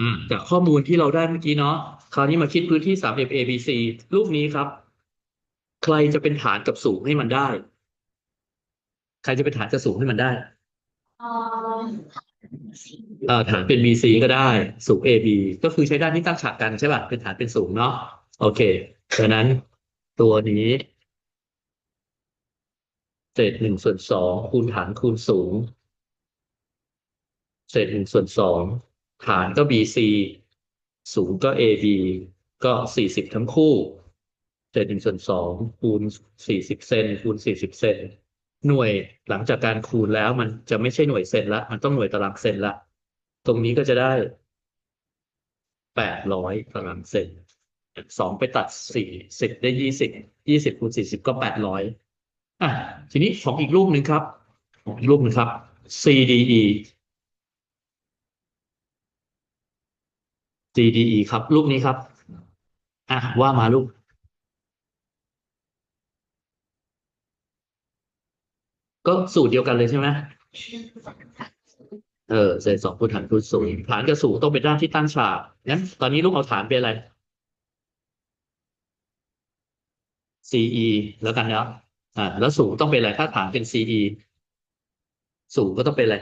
อืมจากข้อมูลที่เราได้เมื่อกี้เนาะคราวนี้มาคิดพื้นที่สามเหลี่ยม ABC รูปนี้ครับ ใครจะเป็นฐานกับสูงให้มันได้ ใครจะเป็นฐานกับสูงให้มันได้เอ่อเอ่อฐานเป็น BC ก็ได้ สูง AB ก็คือใช้ด้านที่ตั้งฉากกันใช่ป่ะเป็นฐานเป็นสูงเนาะโอเคดังนั้นตัวนี้เศษหนึ่งส่วนสองคูณฐานคูณสูง เศษหนึ่งส่วนสอง ฐานก็ BC สูงก็ AB ก็สี่สิบทั้งคู่เศษหนึ่งส่วนสองคูณสี่สิบเซนคูณสี่สิบเซนหน่วยหลังจากการคูณแล้วมันจะไม่ใช่หน่วยเซนละ มันต้องหน่วยตารางเซนละ ตรงนี้ก็จะได้แปดร้อยตารางเซนสองไปตัดสี่สิบได้ยี่สิบยี่สิบคูณสี่สิบก็แปดร้อยอะทีนี้ของอีกรูปหนึ่งครับ ของอีกรูปหนึ่งครับ CDE CDE ครับ รูปนี้ครับ อะว่ามาลูกก็สูตรเดียวกันเลยใช่ไหมเออเศษสองคูณฐานคูณสูงฐานกับสูงต้องเป็นด้านที่ตั้งฉากงั้นตอนนี้ลูกเอาฐานเป็นอะไร CE แล้วกันเนาะอ่าแล้วสูงต้องเป็นอะไร ถ้าฐานเป็น CE สูงก็ต้องเป็นอะไร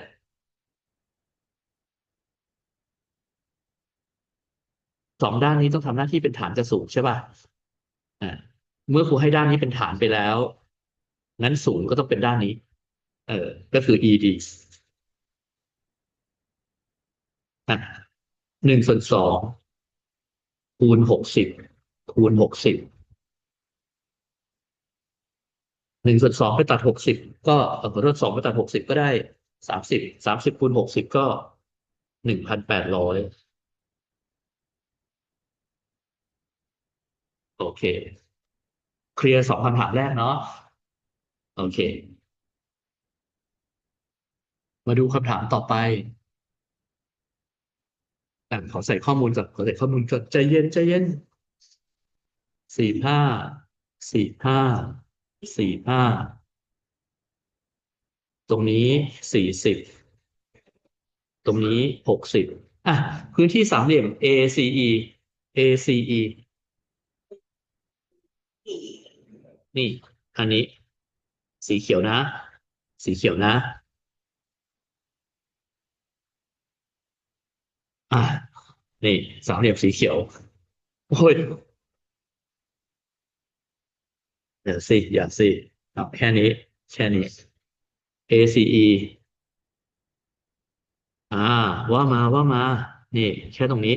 สองด้านนี้ต้องทำหน้าที่เป็นฐานกับสูงใช่ป่ะอ่าเมื่อครูให้ด้านนี้เป็นฐานไปแล้วงั้นสูงก็ต้องเป็นด้านนี้ เออ ก็คือ ED อะหนึ่งส่วนสองคูณหกสิบคูณหกสิบหนึ่งส่วนสองไปตัดหกสิบก็เอ่อขอโทษสองไปตัดหกสิบก็ได้สามสิบสามสิบคูณหกสิบก็หนึ่งพันแปดร้อย โอเค เคลียร์สองคำถามแรกเนาะโอเค มาดูคำถามต่อไปอะขอใส่ข้อมูลก่อนขอใส่ข้อมูลก่อนใจเย็นใจเย็นสี่ห้าสี่ห้าสี่ห้าตรงนี้สี่สิบตรงนี้หกสิบอะพื้นที่สามเหลี่ยม ACE ACE นี่ อันนี้ สีเขียวนะ สีเขียวนะ อะนี่สามเหลี่ยมสีเขียว โอ้ยเดี๋ยวสิอย่าสิเอาแค่นี้ แค่นี้ ACE อ่า ว่ามาว่ามา นี่ แค่ตรงนี้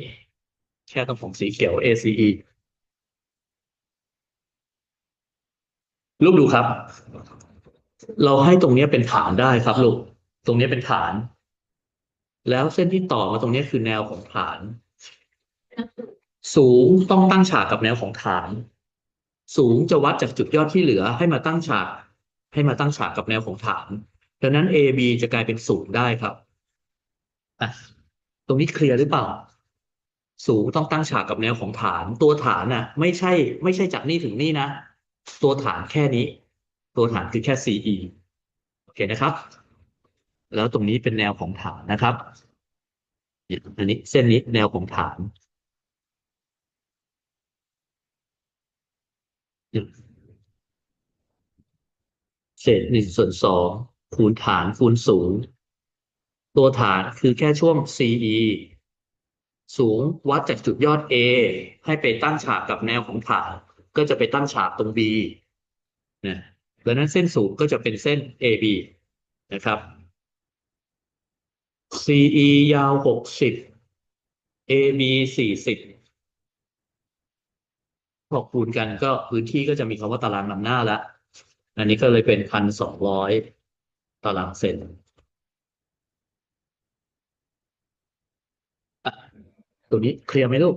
แค่ตรงผมสีเขียว ACE ลูกดูครับ เราให้ตรงนี้เป็นฐานได้ครับลูก ตรงนี้เป็นฐาน แล้วเส้นที่ต่อมาตรงนี้คือแนวของฐาน สูงต้องตั้งฉากกับแนวของฐาน สูงจะวัดจากจุดยอดที่เหลือให้มาตั้งฉาก ให้มาตั้งฉากกับแนวของฐาน ดังนั้น AB จะกลายเป็นสูงได้ครับอะตรงนี้เคลียร์หรือเปล่า สูงต้องตั้งฉากกับแนวของฐาน ตัวฐานน่ะ ไม่ใช่ ไม่ใช่จากนี่ถึงนี่นะ ตัวฐานแค่นี้ ตัวฐานคือแค่ CE โอเคนะครับ แล้วตรงนี้เป็นแนวของฐานนะครับ อันนี้เส้นนี้แนวของฐานเศษหนึ่งส่วนสองคูณฐานคูณสูงตัวฐานคือแค่ช่วง CE สูงวัดจากจุดยอด A ให้ไปตั้งฉากกับแนวของฐาน ก็จะไปตั้งฉากตรง B นะดังนั้นเส้นสูงก็จะเป็นเส้น AB นะครับ CE ยาวหกสิบ AB สี่สิบพอคูณกันก็พื้นที่ก็จะมีคำว่าตารางนำหน้าล้วอันนี้ก็เลยเป็นพันสองร้อยตารางเซนตัวนี้เคลียร์ไหมลูก